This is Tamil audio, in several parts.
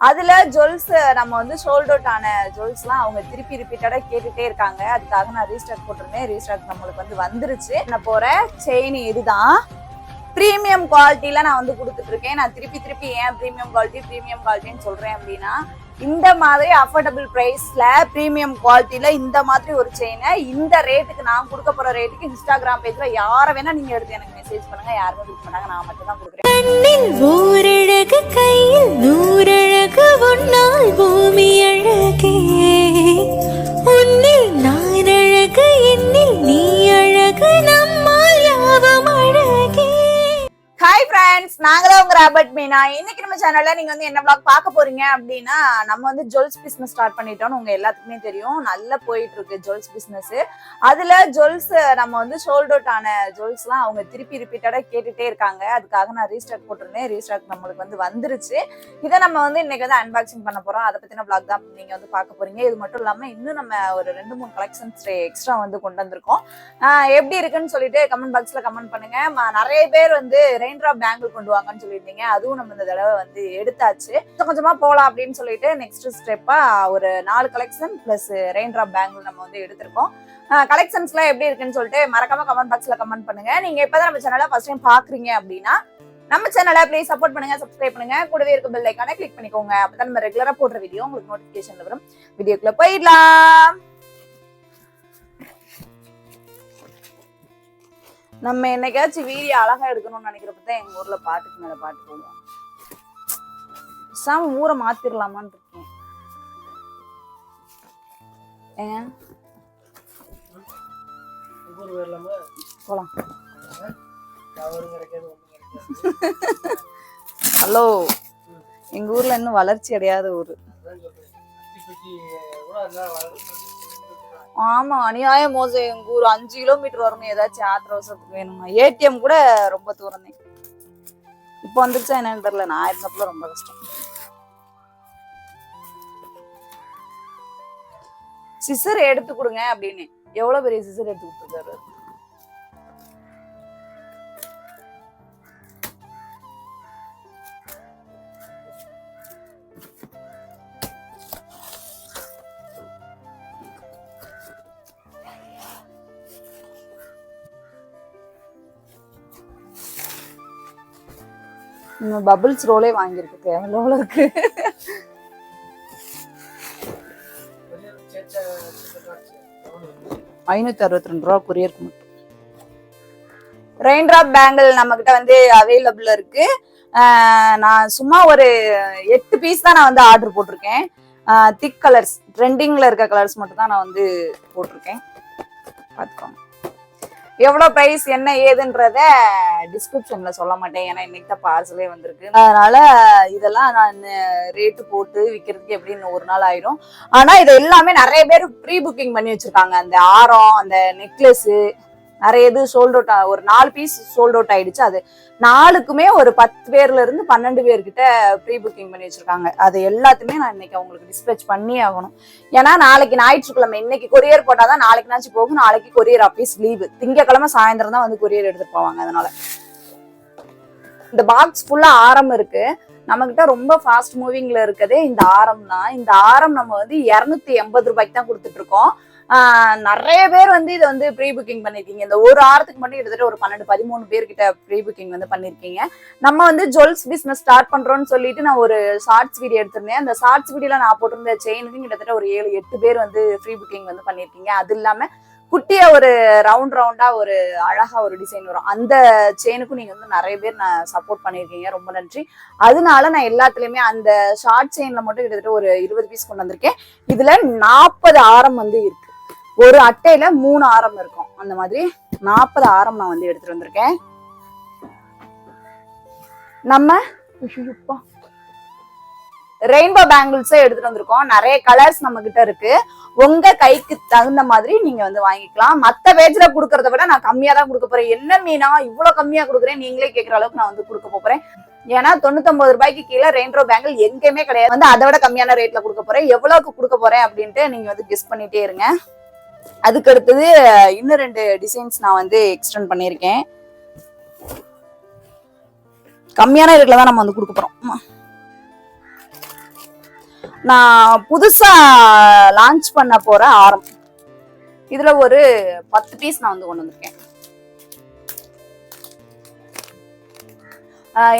அதுல ஜுவல்ஸ் நம்ம வந்து சோல்ட் அவுட் ஆன ஜுவல்ஸ்லாம் அவங்க திருப்பி ரிப்பீட்டடா கேட்டுட்டே இருக்காங்க. அதுக்காக நான் ரீஸ்டாக் போட்டிருந்தேன். ரீஸ்டாக் நம்மளுக்கு வந்து வந்துருச்சு. நான் போற செயின் இதுதான். ப்ரீமியம் குவாலிட்டியில நான் வந்து கொடுத்துட்டு இருக்கேன். நான் திருப்பி திருப்பி ஏன் ப்ரீமியம் குவாலிட்டி ப்ரீமியம் குவாலிட்டின்னு சொல்றேன் அப்படின்னா இந்த மாதிரி அஃபோர்டபுள் ப்ரைஸில் ப்ரீமியம் குவாலிட்டியில இந்த மாதிரி ஒரு செயினை இந்த ரேட்டுக்கு நான் கொடுக்க போற ரேட்டுக்கு இன்ஸ்டாகிராம் பேஜ்ல யாரை வேணா நீங்க எடுத்து எனக்கு மெசேஜ் பண்ணுங்க. யாருமே கொடுக்க பண்ணாங்க நான் மட்டும் தான் கொடுக்குறேன். கண்ணில் ஓரழகு கையில் நூறழகு உன்னால் பூமி அழகே. ஹாய் ஃப்ரெண்ட்ஸ் தான் உங்க ராபர்ட் மீனா இன்னைக்கு நம்ம சேனல்ல நீங்க வந்து என்ன பிளாக் பார்க்க போறீங்க அப்படின்னா நம்ம வந்து ஜுவல்ஸ் பிசினஸ் ஸ்டார்ட் பண்ணிட்டோம்னு உங்க எல்லாத்துக்குமே தெரியும். நல்லா போயிட்டு இருக்கு ஜுவல்ஸ் பிசினஸ் அதுல ஜுவல்ஸ் நம்ம வந்து சோல்ட் அவுட் ஆன ஜுவல்ஸ்லாம் அவங்க திருப்பி ரிப்பீட்டடா கேட்டுட்டே இருக்காங்க. அதுக்காக நான் ரீஸ்டாக் போட்டிருந்தேன். ரீஸ்டாக் நம்மளுக்கு வந்து வந்துருச்சு. இதை நம்ம வந்து இன்னைக்கு வந்து அன்பாக்சிங் பண்ண போறோம். அதை பத்தின பிளாக் தான் நீங்க வந்து பார்க்க போறீங்க. இது மட்டும் இல்லாம இன்னும் நம்ம ஒரு ரெண்டு மூணு கலெக்ஷன்ஸ் எக்ஸ்ட்ரா வந்து கொண்டு வந்திருக்கோம். எப்படி இருக்குன்னு சொல்லிட்டு கமெண்ட் பாக்ஸ்ல கமெண்ட் பண்ணுங்க. நிறைய பேர் வந்து ரெயின் ட்ராப் பேங்கிள் கொண்டு வாங்கன்னு சொல்லியிருந்தீங்க. அதுவும் நம்ம இந்த தடவை வந்து எடுத்தாச்சு. கொஞ்சம் கொஞ்சமா போகலாம் அப்படின்னு சொல்லிட்டு நெக்ஸ்ட் ஸ்டெப்பா ஒரு நாலு collection plus rain drop bangle நம்ம வந்து எடுத்திருக்கோம். கலெக்ஷன்ஸ்லாம் எப்படி இருக்குன்னு சொல்லிட்டு மறக்காம கமெண்ட் பாக்ஸ்ல கமெண்ட் பண்ணுங்க. நீங்க இப்பதான் நம்ம சேனலை ஃபர்ஸ்ட் டைம் பாக்குறீங்க அப்படின்னா நம்ம சேனலை ப்ளீஸ் சப்போர்ட் பண்ணுங்க சப்ஸ்கிரைப் பண்ணுங்க. கூடவே இருக்க பெல் ஐக்கான கிளிக் பண்ணிக்கோங்க. அப்பதான் நம்ம ரெகுலரா போடுற வீடியோ உங்களுக்கு நோட்டிபிகேஷன் வரும். வீடியோக்குள்ள போயிடலாம். நம்ம என்னைக்காச்சும் வீடியோ அழகா எடுக்கணும்னு நினைக்கிறப்ப தான் எங்க ஊர்ல பாட்டுக்கு மேல பாட்டு போடுவோம் சாம ஊரை மாத்திரலாமான்னு இருக்கேன். ஏங்க? போலாம். ஹலோ. எங்க ஊர்ல இன்னும் வளர்ச்சி அடையாத ஊர். ஆமா அநியாய மோசம் எங்க ஊர் அஞ்சு கிலோமீட்டர் வரணும் ஏதாச்சும் ஆத்திர அவசரத்துக்கு வேணுமா? ஏடிஎம் கூட ரொம்ப தூரம். தான் இப்போ வந்துருச்சா என்னன்னு தெரியல. நான் இருந்தப்பல ரொம்ப கஷ்டம். சிசர் எடுத்து கொடுங்க அப்படின்னு. எவ்வளவு பெரிய சிசர் எடுத்து கொடுத்துருக்காரு? பபிள்ஸ் ரோலே வாங்கியிருக்கு தேவையில்ல இருக்கு பெரிய ஐநூத்தி அறுபத்தி ரெண்டு ரூபா கொரியருக்கு மட்டும். ரெயின் ட்ராப் பேங்கிள் நம்ம கிட்ட வந்து அவைலபிள் இருக்கு. நான் சும்மா ஒரு எட்டு பீஸ் தான் நான் வந்து ஆர்டர் போட்டிருக்கேன். திக் கலர்ஸ் ட்ரெண்டிங்ல இருக்க கலர்ஸ் மட்டும் தான் நான் வந்து போட்டிருக்கேன். பார்த்துக்கோங்க. எவ்வளோ ப்ரைஸ் என்ன ஏதுன்றத டிஸ்கிரிப்ஷன்ல சொல்ல மாட்டேன். ஏன்னா இன்னைக்கு தான் பார்சலே வந்திருக்கு. அதனால இதெல்லாம் நான் ரேட்டு போட்டு விற்கிறதுக்கு எப்படின்னு ஒரு நாள் ஆயிரும் ஆனால் இது எல்லாமே நிறைய பேர் ப்ரீ புக்கிங் பண்ணி வச்சிருக்காங்க. அந்த ஆரம் அந்த நெக்லஸ் நிறைய இது சோல்ட் அவுட் ஒரு நாலு பீஸ் சோல்ட் அவுட் ஆயிடுச்சு. அது நாலுக்குமே ஒரு பத்து பேர்ல இருந்து பன்னெண்டு பேர்கிட்ட ப்ரீ புக்கிங் பண்ணி வச்சிருக்காங்க. அது எல்லாத்தையுமே நான் இன்னைக்கு அவங்களுக்கு டிஸ்பேச் பண்ணி ஆகணும். ஏன்னா நாளைக்கு ஞாயிற்றுக்கிழமை இன்னைக்கு கொரியர் போட்டாதான் நாளைக்கு நாச்சும் போகும் நாளைக்கு கொரியர் ஆஃபீஸ் லீவு திங்கக்கிழமை சாயந்தரம் தான் வந்து கொரியர் எடுத்துட்டு போவாங்க அதனால. இந்த பாக்ஸ் ஃபுல்லா ஆரம் இருக்கு. நம்ம கிட்ட ரொம்ப ஃபாஸ்ட் மூவிங்ல இருக்கதே இந்த ஆரம் தான். இந்த ஆரம் நம்ம வந்து இருநூத்தி எண்பது ரூபாய்க்கு தான் கொடுத்துட்டு இருக்கோம். நிறைய பேர் வந்து இதை வந்து ப்ரீ புக்கிங் பண்ணியிருக்கீங்க இந்த ஒரு ஆரத்துக்கு மட்டும் கிட்டத்தட்ட ஒரு பன்னெண்டு பதிமூணு பேர்கிட்ட ப்ரீ புக்கிங் வந்து பண்ணியிருக்கீங்க நம்ம வந்து ஜுவல்ஸ் பிஸ்னஸ் ஸ்டார்ட் பண்றோம்னு சொல்லிட்டு நான் ஒரு ஷார்ட்ஸ் வீடியோ எடுத்திருந்தேன். அந்த ஷார்ட்ஸ் வீடியோல நான் போட்டிருந்த செயினுக்கு கிட்டத்தட்ட ஒரு ஏழு எட்டு பேர் வந்து ஃப்ரீ புக்கிங் வந்து பண்ணியிருக்கீங்க அது இல்லாம குட்டியா ஒரு ரவுண்ட் ரவுண்டா ஒரு அழகா ஒரு டிசைன் வரும். அந்த செயினுக்கும் நீங்க வந்து நிறைய பேர் நான் சப்போர்ட் பண்ணிருக்கீங்க. ரொம்ப நன்றி. அதனால நான் எல்லாத்துலயுமே அந்த ஷார்ட் செயின்ல மட்டும் கிட்டத்தட்ட ஒரு இருபது பீஸ் கொண்டு வந்திருக்கேன். இதுல நாற்பது ஆரம் வந்து இருக்கு. ஒரு அட்டையில மூணு ஆரம் இருக்கும். அந்த மாதிரி நாற்பது ஆரம் நான் வந்து எடுத்துட்டு வந்திருக்கேன். நம்ம ரெயின்போ பேங்கிள்ஸே எடுத்துட்டு வந்திருக்கோம். நிறைய கலர்ஸ் நம்ம கிட்ட இருக்கு. உங்க கைக்கு தகுந்த மாதிரி நீங்க வந்து வாங்கிக்கலாம். மத்த பேஜ்ல குடுக்கறத விட நான் கம்மியா தான் கொடுக்க போறேன். என்ன மீனா? இவ்வளவு கம்மியா கொடுக்குறேன். நீங்களே கேக்குற அளவுக்கு நான் வந்து கொடுக்க போறேன். ஏன்னா தொண்ணூத்தொன்பது ரூபாய்க்கு கீழே ரெயின்ரோ பேங்கிள் எங்கேயுமே கிடையாது. வந்து அதை விட கம்மியான ரேட்ல கொடுக்க போறேன். எவ்வளவுக்கு கொடுக்க போறேன் அப்படின்ட்டு நீங்க வந்து கெஸ் பண்ணிட்டே இருங்க. அதுக்கு அடுத்தது இன்னும் ரெண்டு டிசைன்ஸ் நான் வந்து எக்ஸ்டெண்ட் பண்ணியிருக்கேன். கம்மியான ரேட்ல தான் நம்ம வந்து கொடுக்க போறோம். நான் புதுசா லான்ச் பண்ண போற ஆரம். இதுல ஒரு பத்து பீஸ் நான் வந்து கொண்டு வந்திருக்கேன்.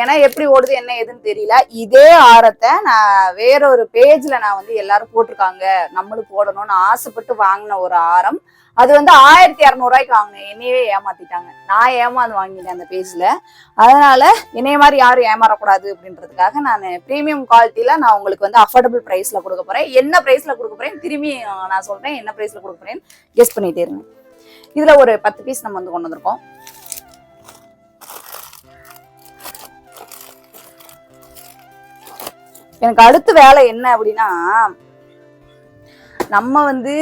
ஏன்னா எப்படி ஓடுது என்ன ஏதுன்னு தெரியல. இதே ஆரத்தை நான் வேற ஒரு பேஜ்ல நான் வந்து எல்லாரும் போட்டிருக்காங்க. நம்மளும் போடணும்னு ஆசைப்பட்டு வாங்கின ஒரு ஆரம். அது வந்து ஆயிரத்தி இரநூறுவாய்க்கு வாங்கினேன். என்னையவே ஏமாத்திட்டாங்க. நான் ஏமாந்து வாங்கிட்டேன் அந்த பேஜ்ல. அதனால என்னைய மாதிரி யாரும் ஏமாறக்கூடாது அப்படின்றதுக்காக நான் ப்ரீமியம் குவாலிட்டியில நான் உங்களுக்கு வந்து அஃபோர்டபுள் ப்ரைஸ்ல கொடுக்க போறேன். என்ன ப்ரைஸ்ல கொடுக்க போறேன்? திரும்பி நான் சொல்றேன் என்ன ப்ரைஸ்ல கொடுக்க போறேன் கெஸ்ட் பண்ணிட்டே இருங்க. இதுல ஒரு பத்து பீஸ் நம்ம வந்து கொண்டு வந்திருக்கோம். எனக்கு அடுத்த வேலை என்ன அப்படின்னா நம்ம வந்து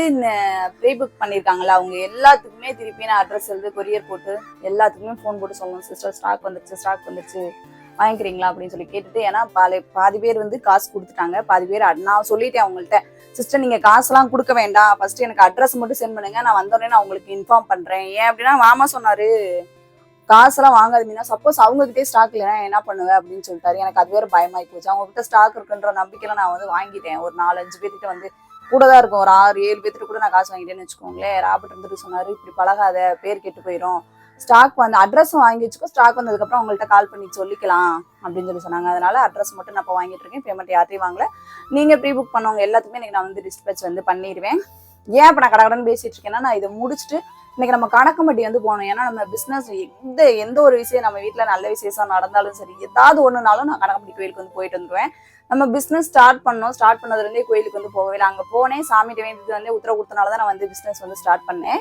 ப்ரீ புக் பண்ணியிருக்காங்களா அவங்க எல்லாத்துக்குமே திருப்பி நான் அட்ரஸ் எழுது கொரியர் போட்டு எல்லாத்துக்குமே ஃபோன் போட்டு சொல்லணும் சிஸ்டர் ஸ்டாக் வந்துருச்சு ஸ்டாக் வந்துருச்சு. வாங்கிக்கிறீங்களா? அப்படின்னு சொல்லி கேட்டுட்டு ஏன்னா பாதி பாதி பேர் வந்து காசு கொடுத்துட்டாங்க. பாதி பேர் நான் சொல்லிட்டேன் அவங்கள்ட்ட சிஸ்டர் நீங்க காசுலாம் கொடுக்க வேண்டாம். ஃபர்ஸ்ட் எனக்கு அட்ரஸ் மட்டும் சென்ட் பண்ணுங்க. நான் வந்தோடனே நான் உங்களுக்கு இன்ஃபார்ம் பண்றேன். ஏன் அப்படின்னா மாமா சொன்னாரு காசெல்லாம் மீனா சப்போஸ் அவங்க கிட்டே ஸ்டாக் இல்லைன்னா என்ன பண்ணுவேன் அப்படின்னு சொல்லிட்டாரு. எனக்கு அது வேற பயமாயி போச்சு. அவங்க கிட்ட ஸ்டாக் இருக்குன்ற நம்பிக்கையில நான் வந்து வாங்கிட்டேன். ஒரு நாலஞ்சு பேர்கிட்ட வந்து கூட தான் இருக்கும். ஒரு ஆறு ஏழு பேர்த்துட்டு கூட நான் காசு வாங்கிட்டேன்னு வச்சுக்கோங்களேன். ராபர்ட் இருந்துட்டு சொன்னாரு இப்படி பழகாத பேர் கெட்டு போயிடும் ஸ்டாக் வந்து அட்ரஸும் வாங்கி வச்சுக்கோ. ஸ்டாக் வந்ததுக்கப்புறம் அவங்கள்ட்ட கால் பண்ணி சொல்லிக்கலாம் அப்படின்னு சொல்லி சொன்னாங்க. அதனால அட்ரஸ் மட்டும் நான் இப்போ வாங்கிட்டு இருக்கேன். பேமெண்ட் யார்ட்டையும் வாங்கல. நீங்க ப்ரீ புக் பண்ணவங்க எல்லாத்துக்குமே இன்னைக்கு நான் வந்து டிஸ்பேச் வந்து பண்ணிடுவேன் ஏன் இப்போ நான் கடகடன்னு பேசிட்டு இருக்கேன்னா நான் இதை முடிச்சுட்டு இன்னைக்கு நம்ம கணக்கு மட்டி வந்து போகணும். ஏன்னா நம்ம பிஸ்னஸ் எந்த எந்த ஒரு விஷயம் நம்ம வீட்டில் நல்ல விசேஷம் நடந்தாலும் சரி ஏதாவது ஒன்றுனாலும் நான் கணக்கம்பட்டி கோயிலுக்கு வந்து போயிட்டு வந்துடுவேன் நம்ம பிஸ்னஸ் ஸ்டார்ட் பண்ணோம் ஸ்டார்ட் பண்ணதுலேருந்தே கோயிலுக்கு வந்து போகவே இல்லை. அங்கே போனேன். சாமிகிட்ட வேண்டியது வந்து உத்தரவு கொடுத்தனால தான் நான் வந்து பிஸ்னஸ் வந்து ஸ்டார்ட் பண்ணேன்.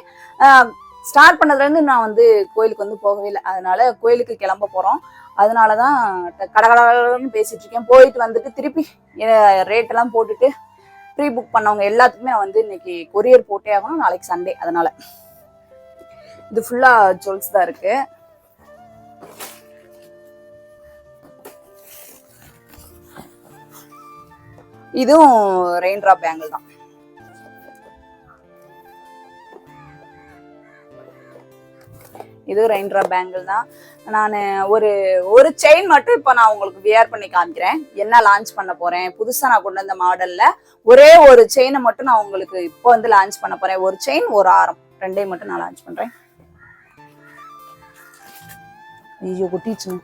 ஸ்டார்ட் பண்ணதுலேருந்து நான் வந்து கோயிலுக்கு வந்து போகவே இல்லை. அதனால கோயிலுக்கு கிளம்ப போகிறோம் அதனால தான் கடகடன்னு பேசிகிட்டு இருக்கேன். போயிட்டு வந்துட்டு திருப்பி ரேட்டெல்லாம் போட்டுட்டு ப்ரீ புக் பண்ணவங்க எல்லாத்துக்குமே நான் வந்து இன்னைக்கு கொரியர் போட்டே ஆகணும் நாளைக்கு சண்டே அதனால. இது ஃபுல்லா ஜுவல்ஸ் தான் இருக்கு. இதுவும் ரெயின் ட்ராப் பேங்கிள் தான். இது ரெயின் ட்ராப் பேங்கிள் தான். நான் ஒரு ஒரு செயின் மட்டும் இப்போ நான் உங்களுக்கு வியர் பண்ணி காமிக்கிறேன். என்ன லான்ச் பண்ண போகிறேன் புதுசாக நான் கொண்டு வந்த மாடலில் ஒரே ஒரு செயினை மட்டும் நான் உங்களுக்கு இப்போ வந்து லான்ச் பண்ண போகிறேன் ஒரு செயின் ஒரு ஆரம். ரெண்டையும் மட்டும் நான் லான்ச் பண்ணுறேன் ஐயோ குட்டிச்சுங்க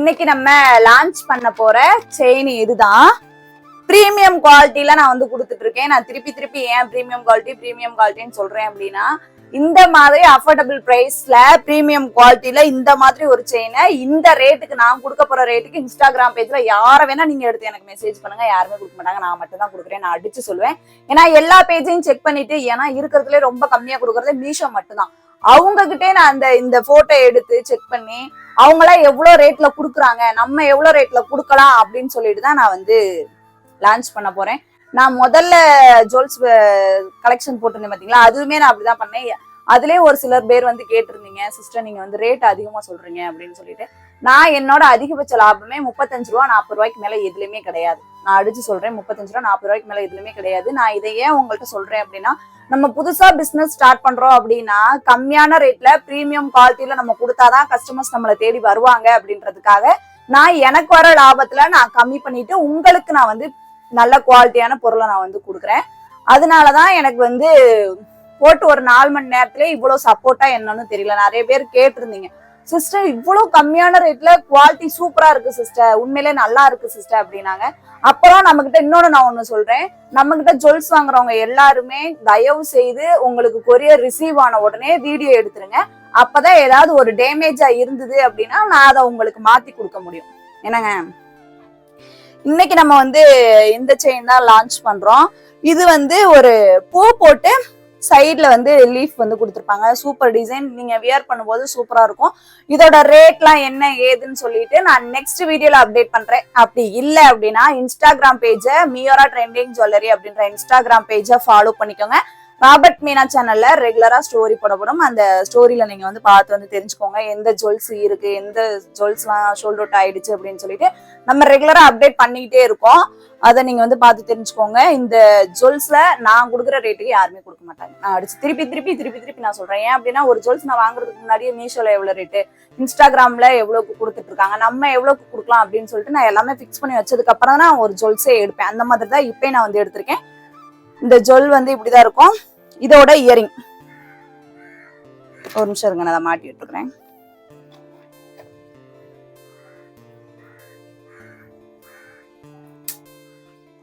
இன்னைக்கு நம்ம லான்ச் பண்ண போற செயின் இதுதான். ப்ரீமியம் குவாலிட்டியில நான் வந்து கொடுத்துட்டு இருக்கேன் நான் திருப்பி திருப்பி ஏன் பிரீமியம் குவாலிட்டி ப்ரீமியம் குவாலிட்டின்னு சொல்றேன் அப்படின்னா இந்த மாதிரி அஃபோர்டபுள் பிரைஸ்ல ப்ரீமியம் குவாலிட்டியில இந்த மாதிரி ஒரு செயினை இந்த ரேட்டுக்கு நான் கொடுக்க போற ரேட்டுக்கு இன்ஸ்டாகிராம் பேஜ்ல யாரை வேணா நீங்க எடுத்து எனக்கு மெசேஜ் பண்ணுங்க. யாருமே கொடுக்க மாட்டாங்க. நான் மட்டும் தான் கொடுக்குறேன். நான் அடிச்சு சொல்லுவேன். ஏன்னா எல்லா பேஜையும் செக் பண்ணிட்டு ஏன்னா இருக்கிறதுல ரொம்ப கம்மியா கொடுக்கறது மீஷோ மட்டும்தான். அவங்க கிட்டே நான் அந்த இந்த போட்டோ எடுத்து செக் பண்ணி அவங்களா எவ்வளவு ரேட்ல குடுக்குறாங்க நம்ம எவ்வளவு ரேட்ல குடுக்கலாம் அப்படின்னு சொல்லிட்டு தான் நான் வந்து லான்ச் பண்ண போறேன். நான் முதல்ல ஜுவல்ஸ் கலெக்ஷன் போட்டிருந்தேன் பாத்தீங்களா? அதுவுமே நான் அப்படிதான் பண்ணேன். அதுலயே ஒரு சிலர் பேர் வந்து கேட்டிருந்தீங்க சிஸ்டர் நீங்க வந்து ரேட் அதிகமா சொல்றீங்க அப்படின்னு சொல்லிட்டு. நான் என்னோட அதிகபட்ச லாபமே முப்பத்தஞ்சு ரூபா நாற்பது ரூபாய்க்கு மேல எதுலையுமே கிடையாது. நான் அடிச்சு சொல்றேன் முப்பத்தஞ்சு ரூபா நாற்பது ரூபாய்க்கு மேல எதுலையுமே கிடையாது. நான் இதை ஏன் உங்கள்கிட்ட சொல்றேன் அப்படின்னா நம்ம புதுசா பிசினஸ் ஸ்டார்ட் பண்றோம் அப்படின்னா கம்மியான ரேட்ல பிரீமியம் குவாலிட்டியில நம்ம கொடுத்தாதான் கஸ்டமர்ஸ் நம்மளை தேடி வருவாங்க அப்படின்றதுக்காக நான் எனக்கு வர லாபத்துல நான் கம்மி பண்ணிட்டு உங்களுக்கு நான் வந்து நல்ல குவாலிட்டியான பொருளை நான் வந்து கொடுக்குறேன். அதனாலதான் எனக்கு வந்து போட்டு ஒரு நாலு மணி நேரத்துல இவ்வளவு சப்போர்ட்டா என்னன்னு தெரியல. நிறைய பேர் கேட்டிருந்தீங்க. சிஸ்டர் இவ்வளவு கம்மியான ரேட்ல குவாலிட்டி சூப்பரா இருக்கு சிஸ்டர் உண்மையிலே நல்லா இருக்கு சிஸ்டர் அப்படின்னாங்க. அப்புறம் நம்ம கிட்ட இன்னொன்னு நான் ஒண்ணு சொல்றேன். நம்ம கிட்ட ஜுவல்ஸ் வாங்குறவங்க எல்லாருமே தயவு செய்து உங்களுக்கு கொரியர் ரிசீவ் ஆன உடனே வீடியோ எடுத்துருங்க. அப்பதான் ஏதாவது ஒரு டேமேஜா இருந்தது அப்படின்னா நான் அதை உங்களுக்கு மாத்தி கொடுக்க முடியும். என்னங்க? இன்னைக்கு நம்ம வந்து இந்த செயின் தான் லான்ச் பண்றோம். இது வந்து ஒரு பூ போட்டு சைடில் வந்து லீஃப் வந்து கொடுத்துருப்பாங்க. சூப்பர் டிசைன் நீங்கள் வியர் பண்ணும்போது சூப்பராக இருக்கும். இதோட ரேட்லாம் என்ன ஏதுன்னு சொல்லிட்டு நான் நெக்ஸ்ட் வீடியோவில் அப்டேட் பண்ணுறேன் அப்படி இல்லை அப்படின்னா இன்ஸ்டாகிராம் பேஜை மியோரா ட்ரெண்டிங் ஜுவல்லரி அப்படின்ற இன்ஸ்டாகிராம் பேஜை ஃபாலோ பண்ணிக்கோங்க. ராபர்ட் மீனா சேனல்ல ரெகுலரா ஸ்டோரி போடப்படும். அந்த ஸ்டோரியில நீங்க வந்து பார்த்து வந்து தெரிஞ்சுக்கோங்க. எந்த ஜுவல்ஸ் இருக்கு எந்த ஜுவல்ஸ்லாம் ஷோல்ட் அவுட் ஆயிடுச்சு அப்படின்னு சொல்லிட்டு நம்ம ரெகுலரா அப்டேட் பண்ணிக்கிட்டே இருக்கோம். அதை நீங்க வந்து பார்த்து தெரிஞ்சுக்கோங்க. இந்த ஜுவல்ஸ்ல நான் கொடுக்குற ரேட்டுக்கு யாருமே கொடுக்க மாட்டாங்க. நான் அடிச்சு திருப்பி திருப்பி திருப்பி திருப்பி நான் சொல்றேன். ஏன் அப்படின்னா ஒரு ஜுவல்ஸ் நான் வாங்குறதுக்கு முன்னாடியே மீஷோல எவ்வளவு ரேட்டு இன்ஸ்டாகிராம்ல எவ்வளவு கொடுத்துட்டு இருக்காங்க நம்ம எவ்வளவு கொடுக்கலாம் அப்படின்னு சொல்லிட்டு நான் எல்லாமே ஃபிக்ஸ் பண்ணி வச்சதுக்கு அப்புறம் தான் நான் ஒரு ஜுவல்ஸே எடுப்பேன். அந்த மாதிரி தான் இப்பயே நான் வந்து எடுத்திருக்கேன். இந்த ஜொல் வந்து இப்படிதான் இருக்கும். இதோட இயரிங். ஒரு நிமிஷம் இருங்க நான் அதை மாட்டி விட்டுக்கிறேன்.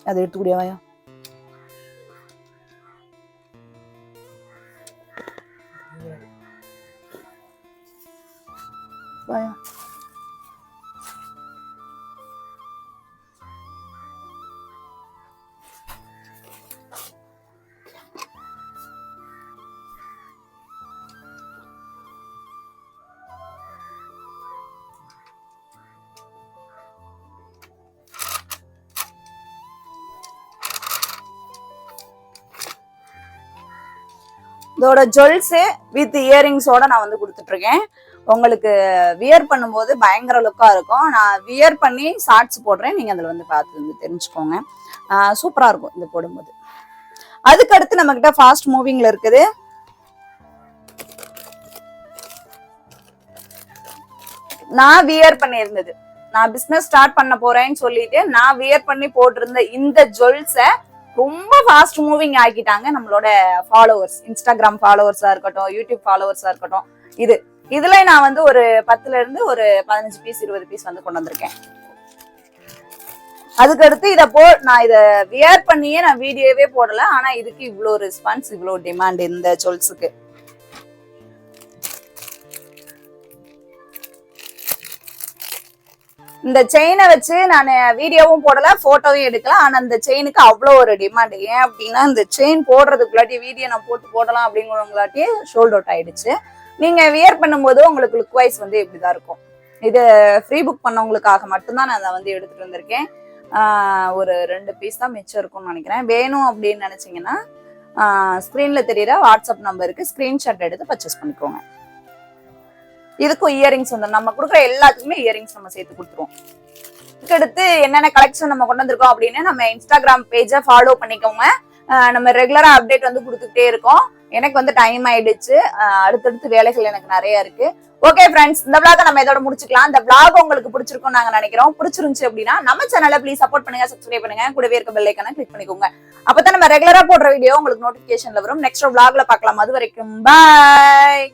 அதை எடுத்துக்கூடியவாயா வாயா? இதோட ஜுவல்ஸு வித் இயரிங்ஸோட நான் வந்து கொடுத்துட்டு இருக்கேன் உங்களுக்கு வியர் பண்ணும்போது பயங்கர லுக்காக இருக்கும். நான் வியர் பண்ணி ஷார்ட்ஸ் போடுறேன். நீங்கள் அதில் வந்து பார்த்து வந்து தெரிஞ்சுக்கோங்க. சூப்பராக இருக்கும் இது போடும்போது. அதுக்கு அடுத்து ஃபாஸ்ட் மூவிங்கில் இருக்குது. நான் வியர் பண்ணியிருந்தது. நான் பிஸ்னஸ் ஸ்டார்ட் பண்ண போறேன்னு சொல்லிட்டு நான் வியர் பண்ணி போட்டிருந்த இந்த ஜுவல்ஸை ரொம்ப ஃபாஸ்ட் மூவிங் ஆக்கிட்டாங்க நம்மளோட ஃபாலோவர்ஸ் இன்ஸ்டாகிராம் ஃபாலோவர்ஸா இருக்கட்டும் யூடியூப் ஃபாலோவர்ஸா இருக்கட்டும். இது இதுல நான் வந்து ஒரு பத்துல இருந்து ஒரு பதினஞ்சு பீஸ் இருபது பீஸ் வந்து கொண்டு வந்திருக்கேன். அதுக்கடுத்து இதை போ நான் இதை வியர் பண்ணியே நான் வீடியோவே போடல. ஆனா இதுக்கு இவ்வளோ ரெஸ்பான்ஸ் இவ்வளோ டிமாண்ட் இந்த சொல்ஸுக்கு. இந்த செயினை வச்சு நான் வீடியோவும் போடல போட்டோவும் எடுக்கல ஆனா இந்த செயினுக்கு அவ்வளோ ஒரு டிமாண்ட் ஏன் அப்படின்னா இந்த செயின் போடுறதுக்குள்ளாட்டி வீடியோ நான் போட்டு போடலாம் அப்படிங்கிறவங்களாட்டி ஷோல்ட் அவுட் ஆயிடுச்சு. நீங்க வியர் பண்ணும்போது உங்களுக்கு லுக் வைஸ் வந்து இப்படிதான் இருக்கும். இது ஃப்ரீ புக் பண்ணவங்களுக்காக மட்டும்தான் நான் அதை வந்து எடுத்துட்டு வந்திருக்கேன். ஒரு ரெண்டு பீஸ் தான் மிச்சம் இருக்கும்னு நினைக்கிறேன். வேணும் அப்படின்னு நினைச்சீங்கன்னா ஸ்க்ரீன்ல தெரியுற வாட்ஸ்அப் நம்பருக்கு ஸ்கிரீன்ஷாட் எடுத்து பர்ச்சேஸ் பண்ணிக்கோங்க. இதுக்கும் இயரிங்ஸ் வந்து நம்ம கொடுக்குற எல்லாத்துக்குமே இயரிங்ஸ் நம்ம சேர்த்து கொடுத்துருவோம். அடுத்து என்னென்ன கலெக்ஷன் நம்ம கொண்டு வந்திருக்கோம் அப்படின்னு நம்ம இன்ஸ்டாகிராம் பேஜை ஃபாலோ பண்ணிக்கோங்க. நம்ம ரெகுலரா அப்டேட் வந்து கொடுத்துக்கிட்டே இருக்கோம். எனக்கு வந்து டைம் ஆயிடுச்சு. அடுத்தடுத்து வேலைகள் எனக்கு நிறைய இருக்கு. ஓகே ஃப்ரெண்ட்ஸ் இந்த விளாக நம்ம இதோட முடிச்சுக்கலாம். இந்த விளாக் உங்களுக்கு பிடிச்சிருக்கும் நாங்க நினைக்கிறோம். பிடிச்சிருந்துச்சு அப்படின்னா நம்ம சேனலை ப்ளீஸ் சப்போர்ட் பண்ணுங்க சப்ஸ்கிரைப் பண்ணுங்க. கூடவே இருக்க பெல் ஐக்கான கிளிக் பண்ணிக்கோங்க. அப்பதான் நம்ம ரெகுலரா போடுற வீடியோ உங்களுக்கு நோட்டிபிகேஷன்ல வரும். நெக்ஸ்ட் விளாக்ல பார்க்கலாம். அது வரைக்கும் பாய்